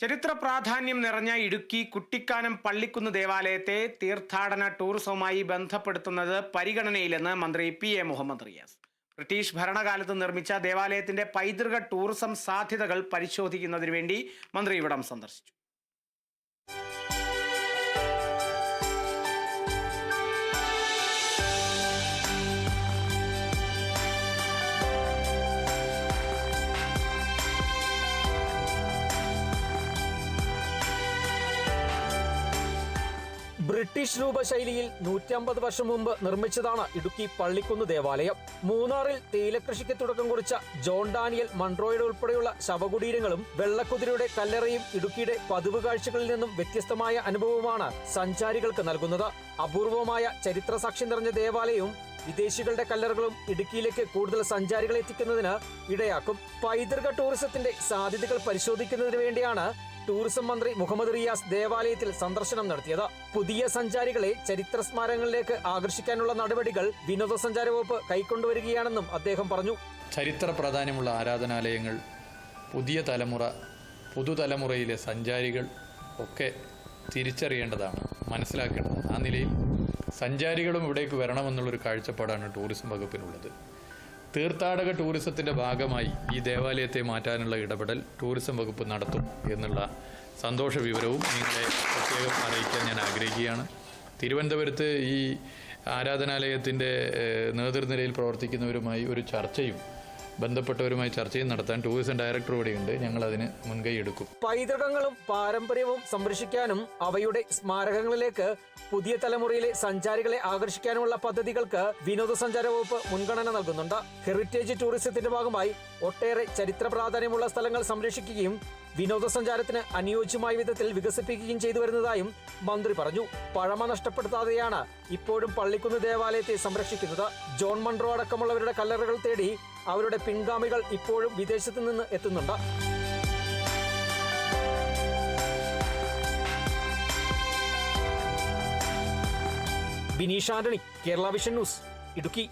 ചരിത്ര പ്രാധാന്യം നിറഞ്ഞ ഇടുക്കി കുട്ടിക്കാനം പള്ളിക്കുന്ന് ദേവാലയത്തെ തീർത്ഥാടന ടൂറിസവുമായി ബന്ധപ്പെടുത്തുന്നത് പരിഗണനയിലെന്ന് മന്ത്രി P A Muhammad Riyas. British ഭരണകാലത്ത് നിർമ്മിച്ച ദേവാലയത്തിന്റെ പൈതൃക ടൂറിസം സാധ്യതകൾ പരിശോധിക്കുന്നതിന് വേണ്ടി മന്ത്രി ഇവിടം സന്ദർശിച്ചു. ബ്രിട്ടീഷ് രൂപശൈലിയിൽ നൂറ്റമ്പത് വർഷം മുമ്പ് നിർമ്മിച്ചതാണ് ഇടുക്കി പള്ളിക്കുന്ന് ദേവാലയം. മൂന്നാറിൽ തേയിലകൃഷിക്ക് തുടക്കം കുറിച്ച ജോൺ ഡാനിയൽ മൺട്രോയുടെ ഉൾപ്പെടെയുള്ള ശവകുടീരങ്ങളും വെള്ളക്കുതിരയുടെ കല്ലറയും ഇടുക്കിയുടെ പതിവ് കാഴ്ചകളിൽ നിന്നും വ്യത്യസ്തമായ അനുഭവമാണ് സഞ്ചാരികൾക്ക് നൽകുന്നത്. അപൂർവമായ ചരിത്ര സാക്ഷി നിറഞ്ഞ ദേവാലയവും വിദേശികളുടെ കല്ലറുകളും ഇടുക്കിയിലേക്ക് കൂടുതൽ സഞ്ചാരികളെ എത്തിക്കുന്നതിന് ഇടയാക്കും. പൈതൃക ടൂറിസത്തിന്റെ സാധ്യതകൾ പരിശോധിക്കുന്നതിന് വേണ്ടിയാണ് ടൂറിസം മന്ത്രി മുഹമ്മദ് റിയാസ് ദേവാലയത്തിൽ സന്ദർശനം നടത്തിയത്. പുതിയ സഞ്ചാരികളെ ചരിത്ര സ്മാരകങ്ങളിലേക്ക് ആകർഷിക്കാനുള്ള നടപടികൾ വിനോദസഞ്ചാര വകുപ്പ് കൈക്കൊണ്ടുവരികയാണെന്നും അദ്ദേഹം പറഞ്ഞു. ചരിത്ര പ്രാധാന്യമുള്ള ആരാധനാലയങ്ങൾ പുതിയ തലമുറ പുതുതലമുറയിലെ സഞ്ചാരികൾ ഒക്കെ തിരിച്ചറിയേണ്ടതാണ് മനസ്സിലാക്കേണ്ടത് ആ നിലയിൽ സഞ്ചാരികളും ഇവിടേക്ക് വരണമെന്നുള്ളൊരു കാഴ്ചപ്പാടാണ് ടൂറിസം വകുപ്പിനുള്ളത്. തീർത്ഥാടക ടൂറിസത്തിന്റെ ഭാഗമായി ഈ ദേവാലയത്തെ മാറ്റാനുള്ള ഇടപെടൽ ടൂറിസം വകുപ്പ് നടത്തും എന്നുള്ള സന്തോഷ വിവരവും നിങ്ങളെ പ്രത്യേകം അറിയിക്കാൻ ഞാൻ ആഗ്രഹിക്കുകയാണ്. തിരുവനന്തപുരത്ത് ഈ ആരാധനാലയത്തിന്റെ നേതൃനിരയിൽ പ്രവർത്തിക്കുന്നവരുമായി ഒരു ചർച്ചയും ബന്ധപ്പെട്ടവരുമായി ചർച്ചയും നടത്താൻ ടൂറിസം ഡയറക്ടർ കൂടിയുണ്ട് ഞങ്ങൾ അതിന് മുൻകൈ എടുക്കും. പൈതൃകങ്ങളും പാരമ്പര്യവും സംരക്ഷിക്കാനും അവയുടെ സ്മാരകങ്ങളിലേക്ക് പുതിയ തലമുറയിലെ സഞ്ചാരികളെ ആകർഷിക്കാനുമുള്ള പദ്ധതികൾക്ക് വിനോദസഞ്ചാര വകുപ്പ് മുൻഗണന നൽകുന്നുണ്ട്. ഹെറിറ്റേജ് ടൂറിസത്തിന്റെ ഭാഗമായി ഒട്ടേറെ ചരിത്ര പ്രാധാന്യമുള്ള സ്ഥലങ്ങൾ സംരക്ഷിക്കുകയും വിനോദസഞ്ചാരത്തിന് അനുയോജ്യമായ വിധത്തിൽ വികസിപ്പിക്കുകയും ചെയ്തു വരുന്നതായും മന്ത്രി പറഞ്ഞു. പഴമ നഷ്ടപ്പെടുത്താതെയാണ് ഇപ്പോഴും പള്ളിക്കുന്ന് ദേവാലയത്തെ സംരക്ഷിക്കുന്നത്. ജോൺ മൺട്രോ അടക്കമുള്ളവരുടെ കല്ലറകൾ തേടി അവരുടെ പിൻഗാമികൾ ഇപ്പോഴും വിദേശത്ത് നിന്ന് എത്തുന്നുണ്ട്. Bineesh Antony Kerala vision news Idukki.